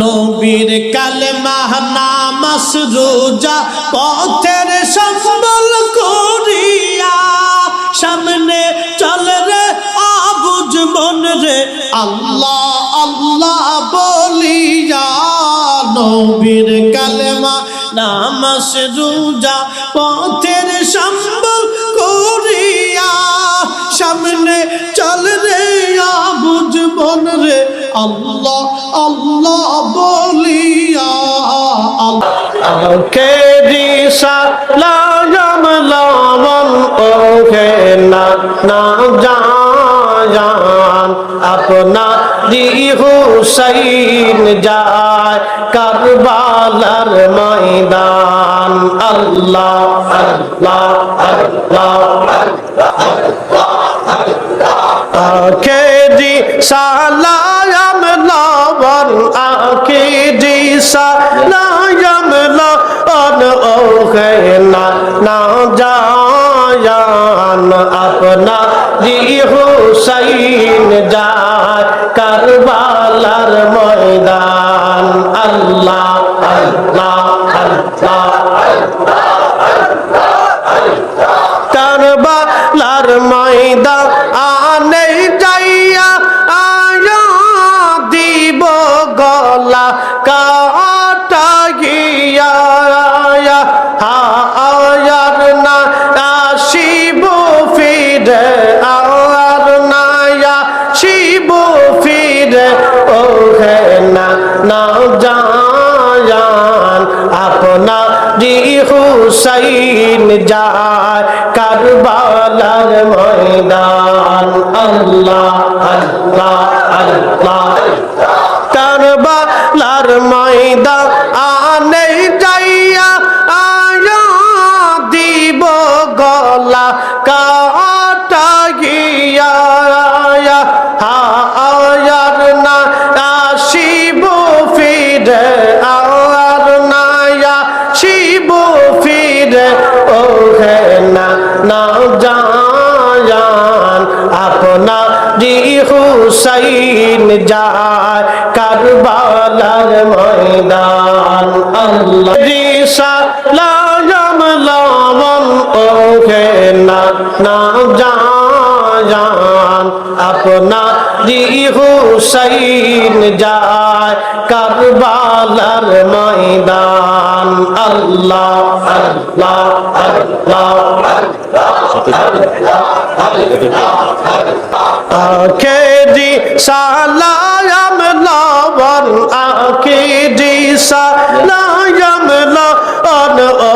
নবীর কালেমা নামাস রোজা পথের সম্বল করিয়া সামনে চল রে আবুজ মন রে। আল্লাহ আল্লাহ বলিয়া নবীর কালেমা নামাস রোজা পথের সম্বল করিয়া সামনে চল রে আবুজ মন রে। আল্লাহ বলিয়া কে দিশা লাজম লবণ ওকে না না জান আপনা দি হুসাইন যায় কারবালার ময়দান। আল্লাহ আল্লাহ আল্লাহ। আল্লাহ কে দি সালাম লবণ আকে দি সালাম লবণ ওকে না না জায়ান আপনা দি হুসাইন যায় কারবালার ময়দান। হুসাইন যায় কারবালার ময়দান। আল্লাহ আল্লাহ আল্লাহ। আপনা জি হুসাইন যায় কারবালার ময়দান আল্লাহ জি সালাম লবণ ও হে না না জান আপনা দি হুসাইন যায় কারবালার ময়দান। আল্লাহ আল্লাহ আল্লাহ, আখেরি সালাম লবণ আখেরি সালাম লবণ ও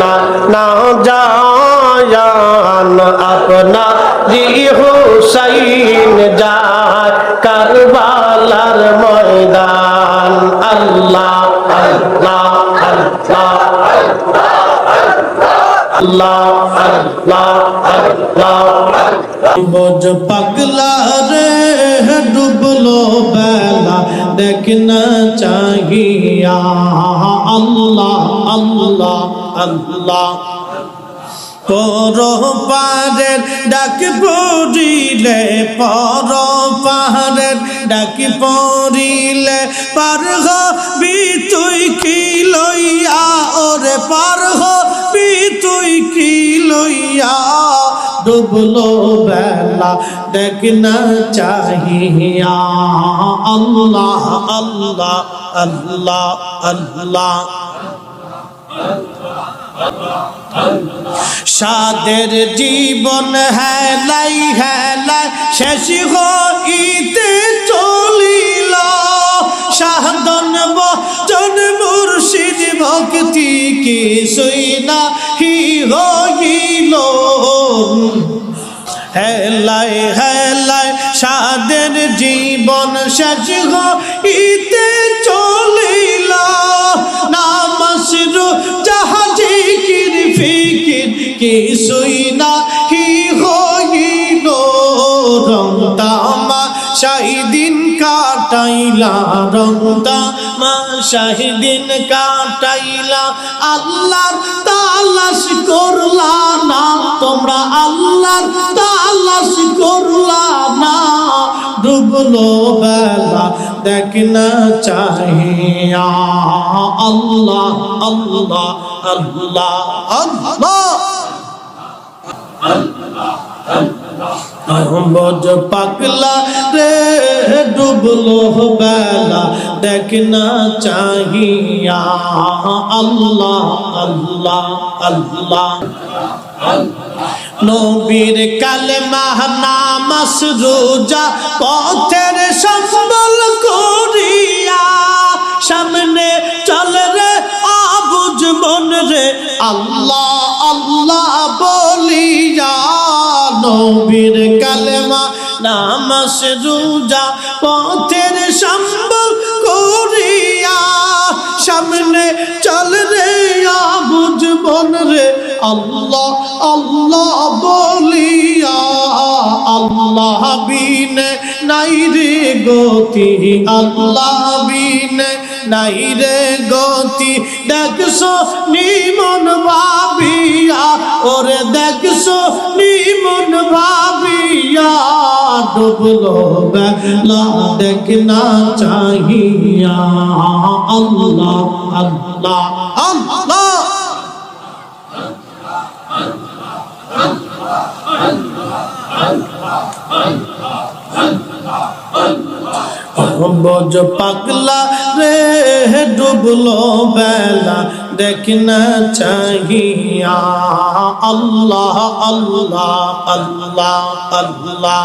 না না জায়ান আপনা হুসাইন যায় কারবালার ময়দান। আল্লাহ আল্লাহ আল্লাহ আল্লাহ আল্লাহ আল্লাহ। বোঝ পাগলা রে ডুবলো বেলা দেখনা চাহিয়া। আল্লাহ আল্লাহ আল্লাহ। পর পারের ডাক পড়িলে, পর পাহাড়ের ডাক পড়িলে। পার হবি তুই কি লইয়া, ওরে পার হবি তুই কি লইয়া। ডুবলো বেলা দেখনা চাহিয়া, আল্লাহ আল্লাহ আল্লাহ আল্লাহ। সাদের জীবন হেলাই হেলাই শেষ হইতে চলিল। সাধন বচন মুর্শিদ ভক্তি কি সইনা হি হইল। হেলাই হেলাই সাদের জীবন শেষ হইতে চলিল। নামাসরু কিছুই না হি হইল। রং তামা শাহিদিন কাটাইলা, রং তামা শাহিদিন কাটাইলা। আল্লাহর তালাশ করলা না, তোমরা আল্লাহর তালাশ করলা না। ডুবলো বেলা দেখ না চাহিয়া। আল্লাহ আল্লাহ আল্লাহ আল্লাহ। আহমদ পাগলা রে, ডুবলো বেলা, দেখ না চাহিয়া। আল্লাহ আল্লাহ আল্লাহ। নবীর কালেমা নামাস রোজা, পথের সম্বল করিয়া, সামনে চল রে মন রে আল্লাহ আল্লাহ বলিয়া নবীর কালেমা নামাস রোজা, পথের সম্বল করিয়া সামনে চল রে আবুজ মন রে। আল্লাহ আল্লাহ বলিয়া আল্লাহ বিনে নাই রে গতি। আল্লাহ বিনে নাই রে গতি। দেখছ নিমন ভাবিয়া, ওরে দেখছ নিমন ভাবিয়া, ডুবলো বেলা দেখ না চাহিয়া। আল্লাহ আল্লাহ আল্লাহ। বজ পাগলা রে ডুবলো বেলা দেখি না চাহিয়া। আল্লাহ আল্লাহ আল্লাহ আল্লাহ।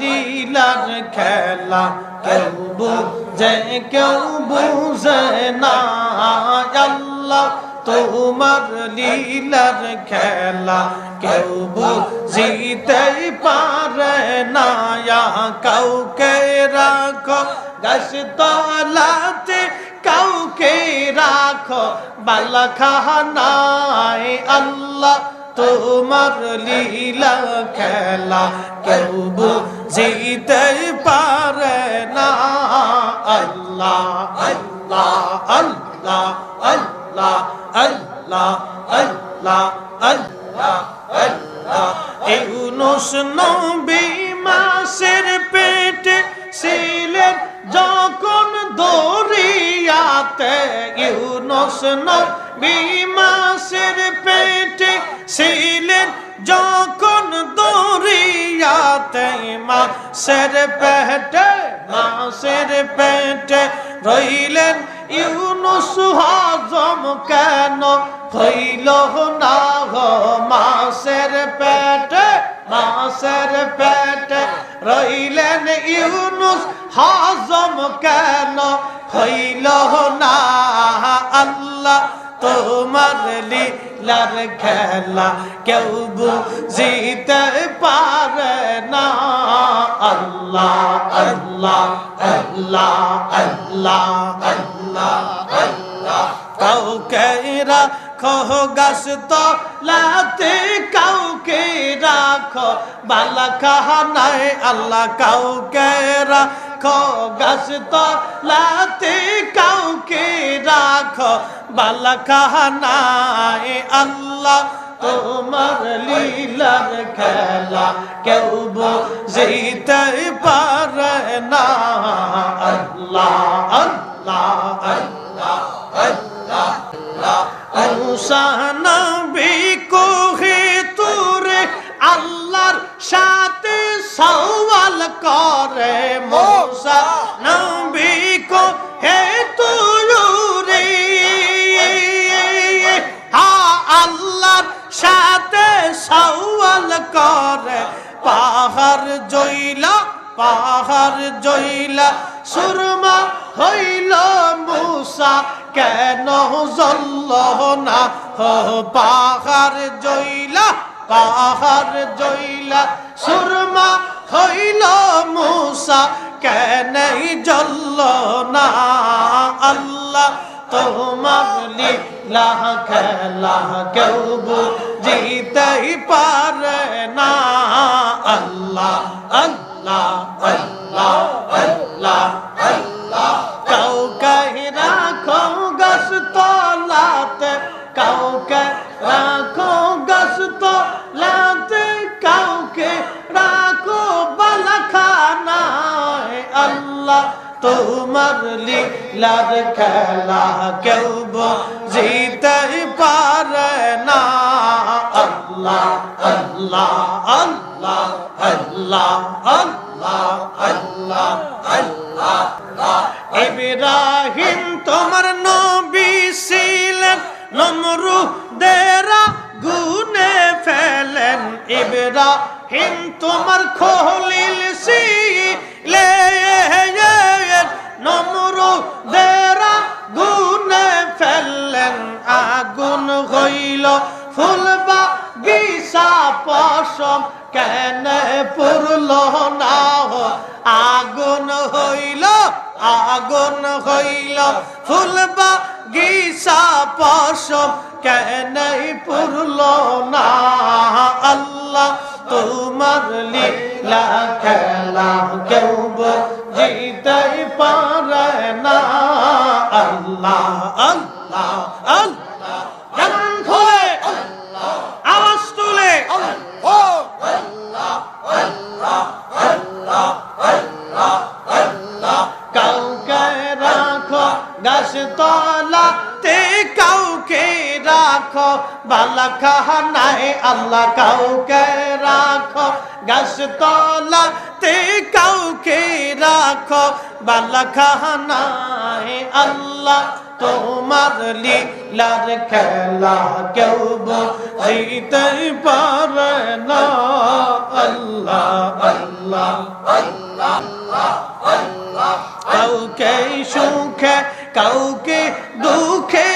লীলার খেলা, কেউ বুঝে কেউ বুঝে না। আল্লাহ, তোমার লীলার খেলা, কেউ বুঝিতে পারে না। কাউকে রাখো গাছ তলাতে কাউকে রাখো, বালাখানায় আল্লাহ তোমার লীলা খেলা কেউ বুঝিতে পারে না। আল্লাহ আল্লাহ আল্লাহ আল্লাহ আল্লাহ আল্লাহ আল্লাহ আল্লাহ। ইউনুস নবী মাসের পেটে ছিলেন যখন দরিয়াতে। ইউনুস নবী মাসের পেটে ছিলেন যখন দরিয়াতে মাসের পেটে মাসের পেটে রইলেন, ইউনুস হজম কেন হইল না গো? মাসের পেটে মাসের পেটে রইলেন, ইউনুস হজম কেন হইল না? আল্লাহ তোমার লীলার খেলা কেউ বুঝিতে পারে না। আল্লাহ আল্লাহ আল্লাহ আল্লাহ আল্লাহ আল্লাহ। কাউকে রাখো গাছ তলাতে কাউকে রাখো, বালা কাহানায় আল্লাহ কাউকে রাখো। গাছ তলাতে কাউকে রাখো, বালা কাহানায় আল্লাহ তোমার লীলার খেলা কেউ বুঝিতে পারে না। আল্লাহ আল্লাহ আল্লাহ আল্লাহ। নবী কোহে তোরে আল্লাহর সাথে সওয়াল করে। মোসা নবী কো হে তুরে হা আল্লাহর সাথে সওয়াল করে। পাহাড় জইলা পাহাড় জইলা, সুরমা হইল মুসা। কেন জল্ল না? হো পাহাড় জইলা পাহাড় জইলা, সুরমা হইল মুসা কেন জ্বলল না? আল্লাহ তোমার লীলা খেলা কেউ বুঝিতেই পারে না। আল্লাহ আল্লাহ খেলা কেউ জিতে পারে না। আল্লাহ আল্লাহ আল্লাহ আল্লাহ আল্লাহ আল্লাহ আল্লাহ ইব্রাহিম তোমার নবী ছিলেন, নমরুদেরা গুনে ফেলেন। ইব্রাহিম তোমার খলিল হইল ফুলবা গিসা পশম কেন পুরল না আগুন হইল আগুন হইল ফুলবা গিসা পশম কেন পুরল না আল্লাহ, তোমার লীলা খেলা কেউ জিতে পারে না। রাখো বালাখানায় আল্লাহ কাউকে রাখো। গাছ তলাতে কাউকে রাখো। বালাখানায় আল্লাহ তোমার লীলার খেলা কেউ বুঝিতে পারে না। আল্লাহ আল্লাহ। কাউকে সুখে, কাউকে দুঃখে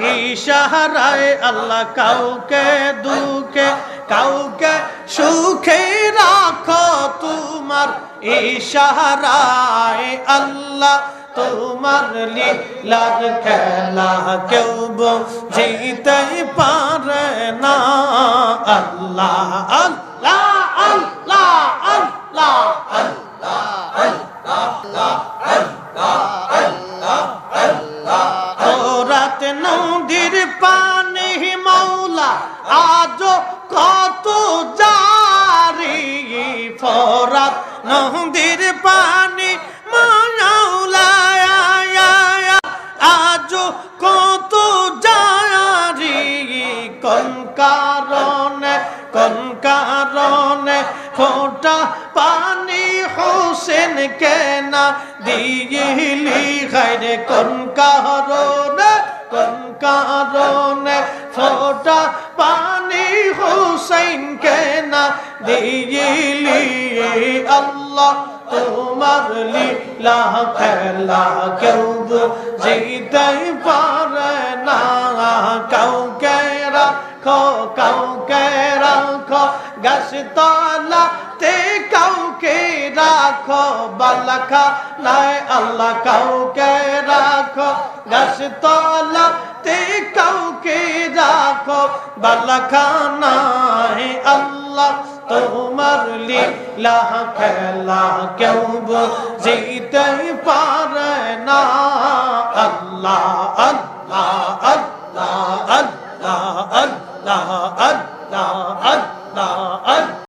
ইশারায় আল্লাহ কাউকে দুঃখে, কাউকে সুখে রাখো তোমার ইশারায় আল্লাহ। তোমার লীলার খেলা কেউ বুঝিতে পারে না। আল্লাহ আল্লাহ আল্লাহ আল্লাহ রাত নদীর পানি মাওলা আজ কত জারি ফরাত। নদীর পানি মাওলা আজ কত জারি। কোন কারণে, কোন ফোটা পানি হোসেন কেনা দিয়েলি? খাইরে কোন কারণে কারণে ফোটা পানি হোসেন কেনা দিলি আল্লাহ। তোমার লীলা খেলা কেউ বুঝিতে পারে না, কাউকে রাখো, কাউকে রাখো গাছ তলাতে কাউকে রাখো বালাখা নাই আল্লাহ কাউকে রাখো গাছ তলাতে কাউকে রাখো বালাখা নাই আল্লাহ তোমার লীলা খেলা কেউ বুঝিতে পারে না। আল্লাহ। la an la an la an la an